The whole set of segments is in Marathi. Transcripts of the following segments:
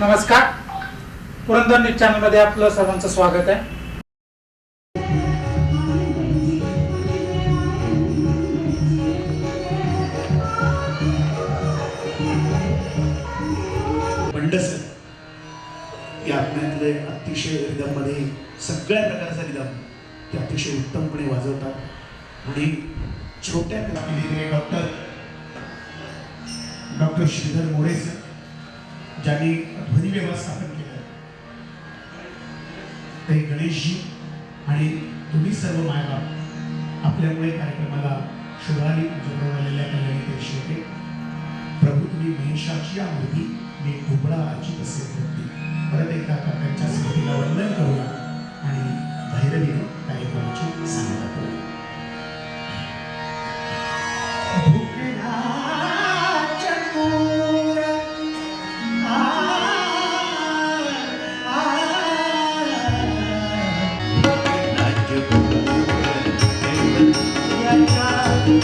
नमस्कार. पुरंदर न्यूज चॅनलमध्ये आपलं सर्वांचं स्वागत आहे. या आपल्यातले अतिशय रिदममध्ये सगळ्या प्रकारचा रिदम ते अतिशय उत्तमपणे वाजवतात. आणि छोट्या doctor doctor Shridhar More sir ज्यांनी ध्वनी व्यवस्थापन केलं ते गणेशजी आणि तुम्ही सर्व मायबाप आपल्यामुळे कार्यक्रमाला शुभारी जोडून आलेल्या कल्याणी ते प्रभू तुम्ही महेशाची मूर्ती मी ढोबळा अर्चित असे होती परत एकदा काकांच्या स्मृतीला वंदन करूया आणि भैरवीनं कार्यक्रमाची सांगता करूया.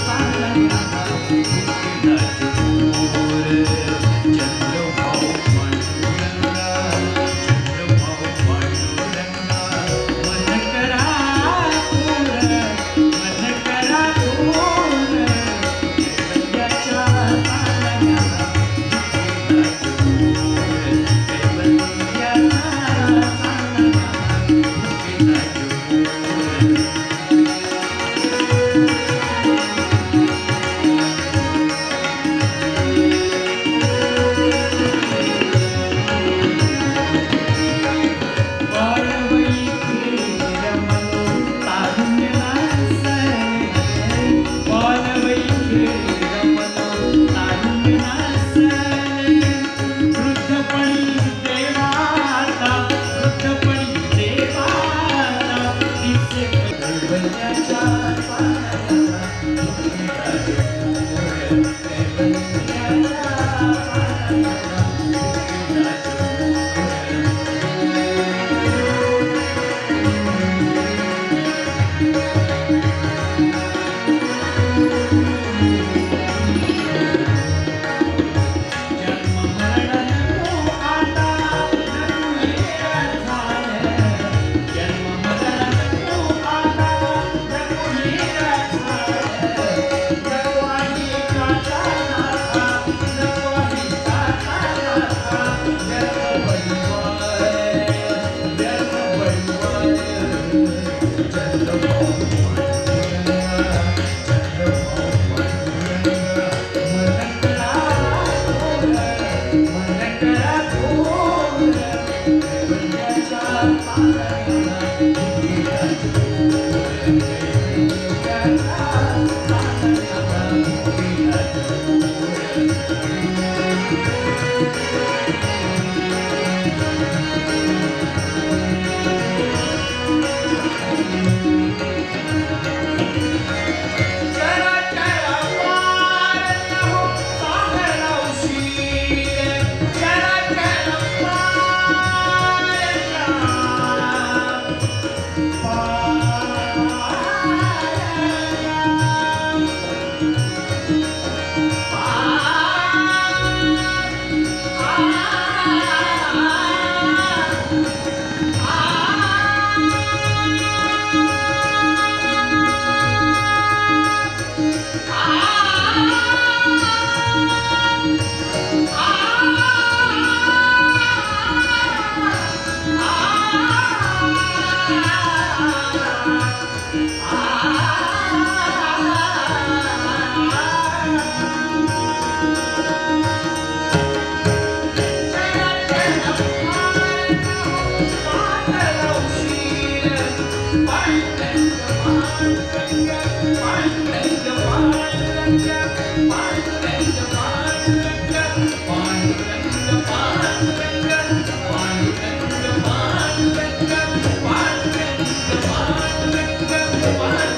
Bye.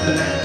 Amen.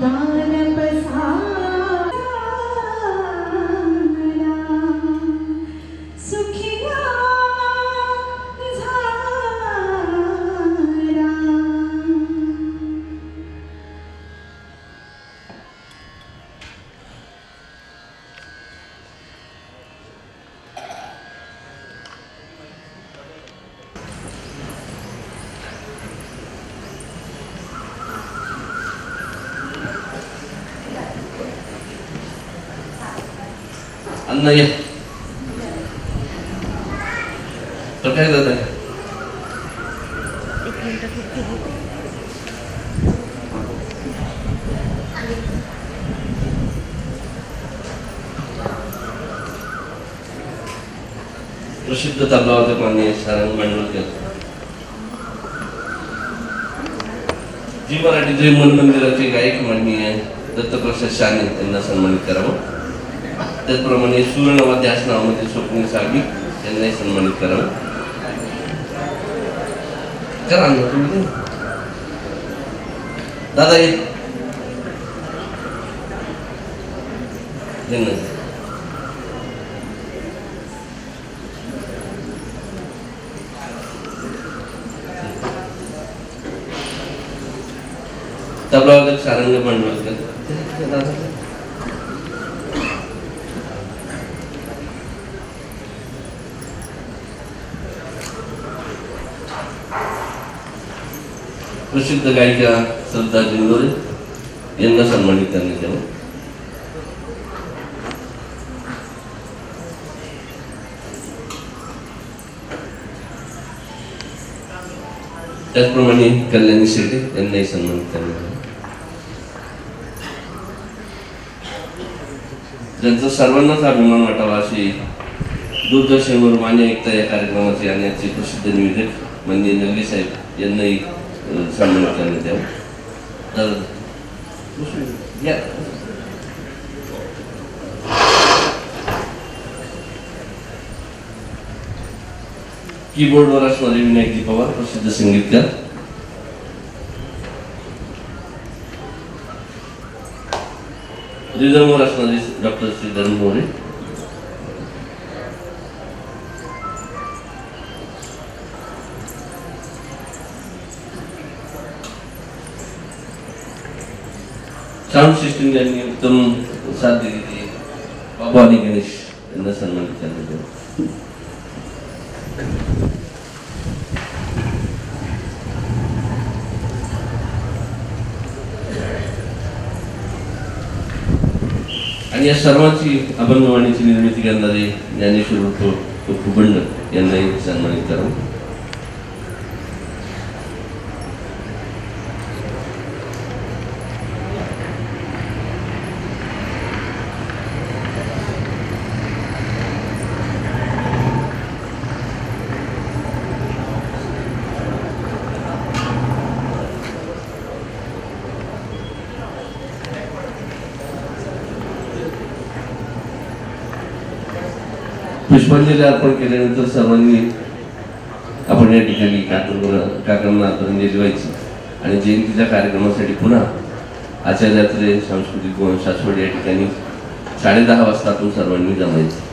Bye. अन्न या तर काय जात आहे प्रसिद्ध तबलावादक मान्य सारंग मांडवलकर जी मराठी जय मन मंदिराचे गायक माननीय दत्तप्रसाद शाने यांना सन्मानित करावं. त्याचप्रमाणे सुवर्णवाद्य आसनामध्ये स्वप्नील साळवी यांनाही सन्मानित करावं करा ना तुम्ही दादा ये ये ना. तबलावादक सारंग भांडवलकर दादा प्रसिद्ध गायिका श्रद्धा जिंदोरे यांना सन्मानित करण्यात यावं. त्याचप्रमाणे कल्याणी शेटे यांनाही सन्मानित करण्यात यावं. ज्यांचा सर्वांनाच अभिमान वाटावा अशी दूरदर्शनवर मान्य ऐकता या कार्यक्रमाचे आणण्याचे प्रसिद्ध निवेदक म्हणजे नगरी साहेब यांनाही अ, करण्यात यावं तर या. कीबोर्डवर असणारे विनायकजी पवार प्रसिद्ध संगीतकार. रिदमवर असणारे doctor Shridhar More. Sound system यांनी उत्तम साथ दिली ती बाबा आणि गणेश यांना सन्मानित करण्यात आणि या सर्वांची अभंगवाणीची निर्मिती करणारे ज्ञानेश्वर उर्फ कुबंड यांनाही सन्मानित करावं पुष्पांजली अर्पण केल्यानंतर सर्वांनी आपण या ठिकाणी काकांना काकांना आदरांजली व्हायची आणि जयंतीच्या कार्यक्रमासाठी पुन्हा आचार्यात्रे सांस्कृतिक भवन सासवड या ठिकाणी साडेदहा वाजता आपण सर्वांनी जमायचं.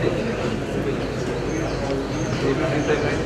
quiere. Debe enfrentar el